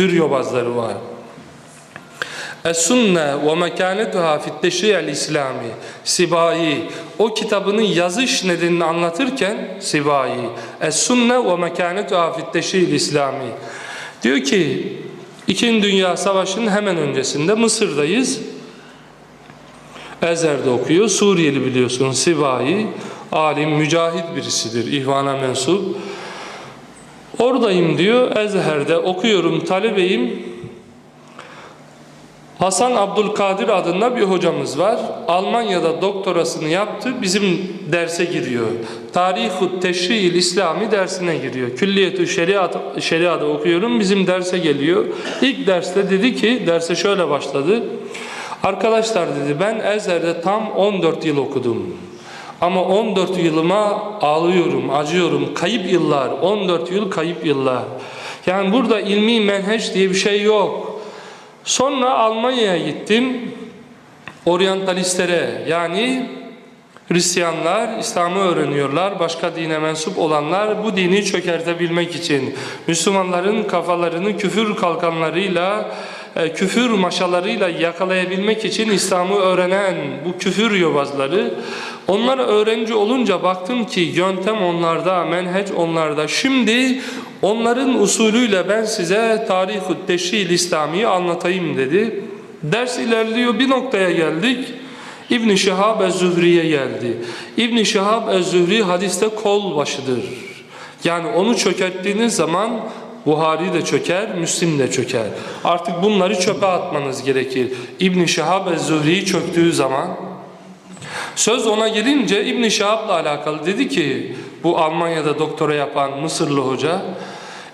küfür yobazları var. Es-Sunne ve mekanetuha fit teşri'l İslami Sibai o kitabının yazış nedenini anlatırken Sibai Es-Sunne ve mekanetuha fit teşri'l İslami diyor ki İkinci Dünya Savaşı'nın hemen öncesinde Mısır'dayız. Ezer'de okuyor. Suriyeli biliyorsunuz Sibai alim, mücahit birisidir. İhvana mensup. Oradayım diyor. Ezher'de okuyorum, talebeyim. Hasan Abdülkadir adında bir hocamız var. Almanya'da doktorasını yaptı. Bizim derse giriyor. Tarihut Teşri'il İslami dersine giriyor. Külliyetü Şeriat Şeriat'ı okuyorum. Bizim derse geliyor. İlk derste dedi ki derse şöyle başladı. Arkadaşlar dedi ben Ezher'de tam 14 yıl okudum. Ama 14 yılıma ağlıyorum, acıyorum. Kayıp yıllar, 14 yıl kayıp yıllar. Yani burada ilmi menheç diye bir şey yok. Sonra Almanya'ya gittim. Oryantalistlere yani Hristiyanlar İslam'ı öğreniyorlar. Başka dine mensup olanlar bu dini çökertebilmek için Müslümanların kafalarını küfür kalkanlarıyla küfür maşalarıyla yakalayabilmek için İslam'ı öğrenen bu küfür yobazları onlar öğrenci olunca baktım ki yöntem onlarda, menheç onlarda. Şimdi onların usulüyle ben size tarih-ı teşril İslami'yi anlatayım dedi. Ders ilerliyor bir noktaya geldik. İbn Şihab ez-Zühri'ye geldi. İbn Şihab ez-Zühri hadiste kol başıdır. Yani onu çökerttiğiniz zaman Buhari de çöker, Müslim de çöker. Artık bunları çöpe atmanız gerekir. İbn Şihab ez-Zühri'yi çöktüğü zaman söz ona gelince İbn Şihab'la alakalı dedi ki bu Almanya'da doktora yapan Mısırlı hoca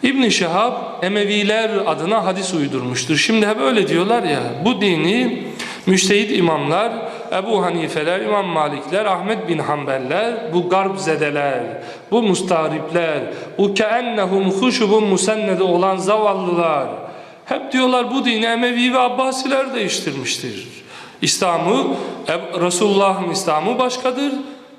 İbn Şihab Emeviler adına hadis uydurmuştur. Şimdi hep öyle diyorlar ya bu dini müştehit imamlar Ebu Hanifeler, İmam Malikler, Ahmet bin Hanbeller, bu garb zedeler, bu mustaripler, bu keennehum huşubun musennede olan zavallılar. Hep diyorlar bu dini Emevi ve Abbasiler değiştirmiştir. İslam'ı, Resulullah'ın İslam'ı başkadır.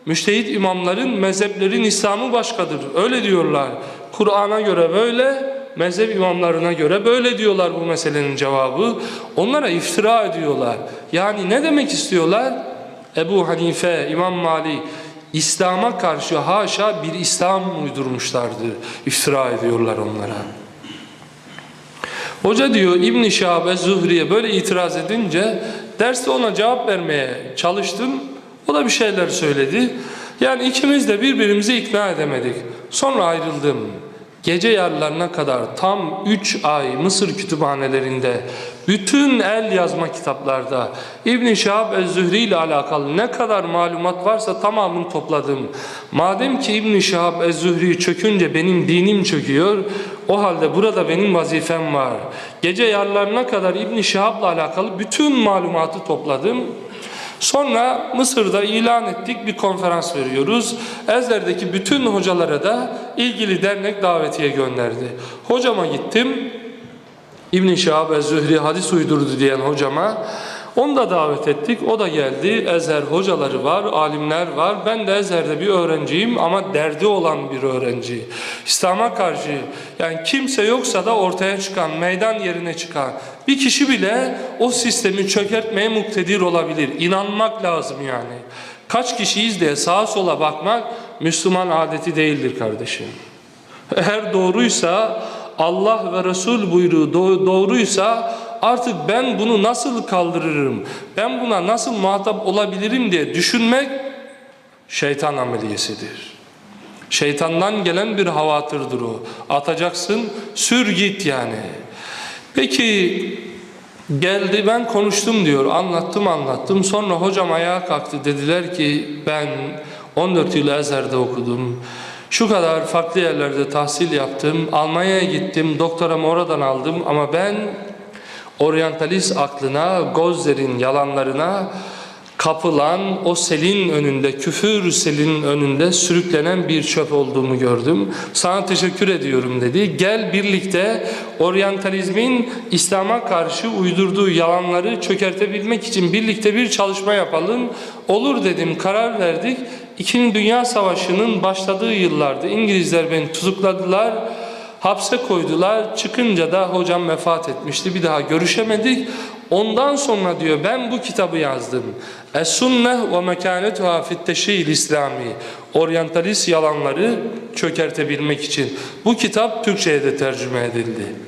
Müştehit imamların, mezheplerin İslam'ı başkadır. Öyle diyorlar. Kur'an'a göre böyle, mezhep imamlarına göre böyle diyorlar bu meselenin cevabı. Onlara iftira ediyorlar. Yani ne demek istiyorlar? Ebu Hanife, İmam Malik İslam'a karşı haşa bir İslam uydurmuşlardı. İftira ediyorlar onlara. Hoca diyor İbn-i Şahab Zuhri'ye böyle itiraz edince derste ona cevap vermeye çalıştım. O da bir şeyler söyledi. Yani ikimiz de birbirimizi ikna edemedik. Sonra ayrıldım. Gece yarılarına kadar tam 3 ay Mısır kütüphanelerinde bütün el yazma kitaplarda İbn Şahab el-Zühri ile alakalı ne kadar malumat varsa tamamını topladım. Madem ki İbn Şahab el-Zühri çökünce benim dinim çöküyor, o halde burada benim vazifem var. Gece yarılarına kadar İbn Şahab'la alakalı bütün malumatı topladım. Sonra Mısır'da ilan ettik bir konferans veriyoruz. Ezler'deki bütün hocalara da ilgili dernek davetiye gönderdi. Hocama gittim. İbn-i Şahab Zühri hadis uydurdu diyen hocama onu da davet ettik. O da geldi. Ezher hocaları var, alimler var. Ben de Ezher'de bir öğrenciyim ama derdi olan bir öğrenci. İslam'a karşı yani kimse yoksa da ortaya çıkan, meydan yerine çıkan bir kişi bile o sistemi çökertmeye muktedir olabilir. İnanmak lazım yani. Kaç kişiyiz diye sağa sola bakmak Müslüman adeti değildir kardeşim. Eğer doğruysa Allah ve Resul buyruğu doğruysa artık ben bunu nasıl kaldırırım, ben buna nasıl muhatap olabilirim diye düşünmek şeytan ameliyesidir. Şeytandan gelen bir havatırdır o. Atacaksın, sür git yani. Peki geldi ben konuştum diyor, anlattım anlattım. Sonra hocam ayağa kalktı dediler ki ben 14 yıl Ezher'de okudum. Şu kadar farklı yerlerde tahsil yaptım. Almanya'ya gittim, doktoramı oradan aldım ama ben oryantalist aklına, Gozler'in yalanlarına kapılan o selin önünde, küfür selinin önünde sürüklenen bir çöp olduğumu gördüm. Sana teşekkür ediyorum dedi. Gel birlikte oryantalizmin İslam'a karşı uydurduğu yalanları çökertebilmek için birlikte bir çalışma yapalım. Olur dedim, karar verdik. İkinci Dünya Savaşı'nın başladığı yıllarda İngilizler beni tutukladılar. Hapse koydular. Çıkınca da hocam vefat etmişti. Bir daha görüşemedik. Ondan sonra diyor ben bu kitabı yazdım. Es-Sunneh ve mekanetuha fit teşhil İslami. Oryantalist yalanları çökertebilmek için. Bu kitap Türkçe'ye de tercüme edildi.